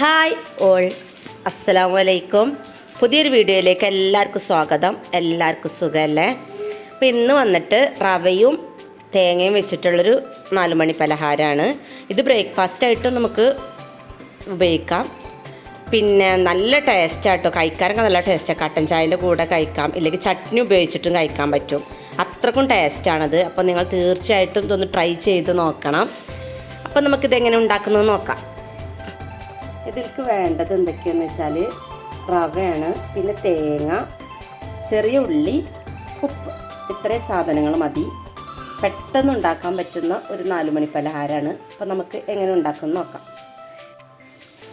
Hi all. അസ്സലാമു വലൈക്കും പുതിയൊരു വീഡിയോയിലേക്ക് എല്ലാവർക്കും സ്വാഗതം. എല്ലാവർക്കും സുഖമല്ലേ? അപ്പോൾ ഇന്ന് വന്നിട്ട് റവയും തേങ്ങയും വെച്ചിട്ടുള്ളൊരു നാലുമണി പലഹാരമാണ്. ഇത് ബ്രേക്ക്ഫാസ്റ്റായിട്ട് നമുക്ക് ഉപയോഗിക്കാം. പിന്നെ നല്ല ടേസ്റ്റാട്ടോ കഴിക്കാനൊക്കെ നല്ല ടേസ്റ്റാണ് കട്ടൻ ചായന്റെ കൂടെ കഴിക്കാം. ഇല്ലെങ്കിൽ ചട്നി ഉപയോഗിച്ചിട്ടും കഴിക്കാൻ പറ്റും. അത്രക്കും ടേസ്റ്റാണത് അപ്പോൾ നിങ്ങൾ തീർച്ചയായിട്ടും ഇതൊന്ന് ട്രൈ ചെയ്ത് നോക്കണം. അപ്പോൾ നമുക്കിതെങ്ങനെ ഉണ്ടാക്കുന്നതെന്ന് നോക്കാം. ഇതിലേക്ക് വേണ്ടത് എന്തൊക്കെയാന്ന് വെച്ചാൽ റവയാണ് പിന്നെ തേങ്ങ ചെറിയ ഉള്ളി ഉപ്പ്. ഇത്രയും സാധനങ്ങൾ മതി. പെട്ടെന്ന് ഉണ്ടാക്കാൻ പറ്റുന്ന ഒരു നാലുമണി പലഹാരമാണ് അപ്പോൾ നമുക്ക് എങ്ങനെ ഉണ്ടാക്കുമെന്ന് നോക്കാം.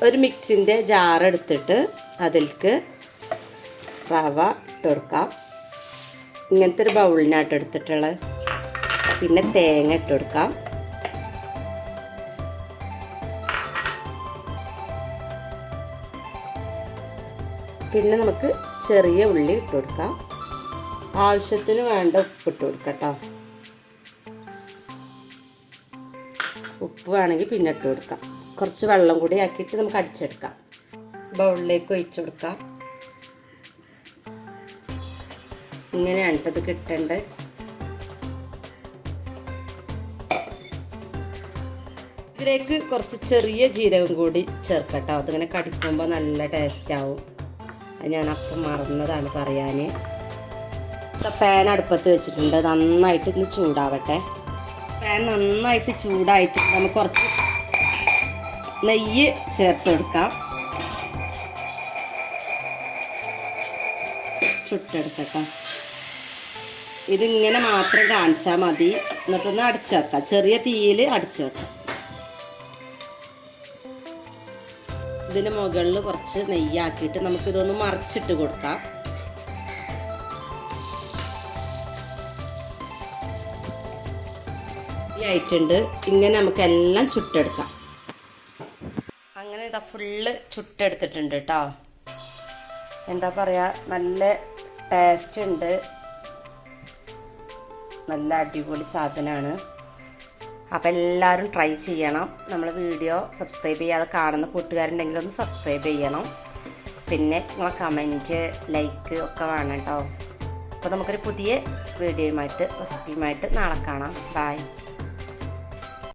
ഒരു മിക്സിന്റെ ജാറെടുത്തിട്ട് അതിലേക്ക് റവ ഇട്ടുകൊടുക്കാം ഇങ്ങനത്തെ ഒരു ബൗളിനായിട്ട് എടുത്തിട്ടുള്ളത്. പിന്നെ തേങ്ങ ഇട്ട് കൊടുക്കാം. പിന്നെ നമുക്ക് ചെറിയ ഉള്ളി ഇട്ട് കൊടുക്കാം. ആവശ്യത്തിന് വേണ്ട ഉപ്പ് ഇട്ട് കൊടുക്കട്ടോ. ഉപ്പ് വേണമെങ്കിൽ പിന്നെ ഇട്ട് കൊടുക്കാം. കുറച്ച് വെള്ളം കൂടി ആക്കിയിട്ട് നമുക്ക് അടിച്ചെടുക്കാം. ബൗളിലേക്ക് ഒഴിച്ചു കൊടുക്കാം. ഇങ്ങനെയാണ് ഇത് കിട്ടേണ്ടത്. ഇതിലേക്ക് കുറച്ച് ചെറിയ ജീരകം കൂടി ചേർക്കട്ടോ. അതിങ്ങനെ കടിക്കുമ്പോൾ നല്ല ടേസ്റ്റ് ആവും. ഞാൻ അപ്പം മറന്നതാണ് പറയാൻ പാൻ അടുപ്പത്ത് വെച്ചിട്ടുണ്ട്. നന്നായിട്ട് ഇന്ന് ചൂടാവട്ടെ. പാൻ നന്നായിട്ട് ചൂടായിട്ട് നമുക്ക് കുറച്ച് നെയ്യ് ചേർത്ത് കൊടുക്കാം. ചുട്ടെടുക്കട്ടോ ഇതിങ്ങനെ മാത്രം കാണിച്ചാൽ മതി. എന്നിട്ടൊന്ന് അടിച്ചു വെക്കാം. ചെറിയ തീയിൽ അടിച്ചു വെക്കാം. ഇതിന് മുകളിൽ കുറച്ച് നെയ്യാക്കിയിട്ട് നമുക്കിതൊന്ന് മറിച്ചിട്ട് കൊടുക്കാം. ആയിട്ടുണ്ട്. ഇങ്ങനെ നമുക്കെല്ലാം ചുട്ടെടുക്കാം. അങ്ങനെ ഇതാ ഫുള്ള് ചുട്ടെടുത്തിട്ടുണ്ട് കേട്ടോ എന്താ പറയാ നല്ല ടേസ്റ്റ് ഉണ്ട്. നല്ല അടിപൊളി സാധനമാണ് അപ്പോൾ എല്ലാവരും ട്രൈ ചെയ്യണം. നമ്മൾ വീഡിയോ സബ്സ്ക്രൈബ് ചെയ്യാതെ കാണുന്ന കൂട്ടുകാരുണ്ടെങ്കിൽ ഒന്ന് സബ്സ്ക്രൈബ് ചെയ്യണം. പിന്നെ നിങ്ങളെ കമന്റ് ലൈക്ക് ഒക്കെ വേണം കേട്ടോ അപ്പോൾ നമുക്കൊരു പുതിയ വീഡിയോയുമായിട്ട് റെസിപ്പിയുമായിട്ട് നാളെ കാണാം. ബായ്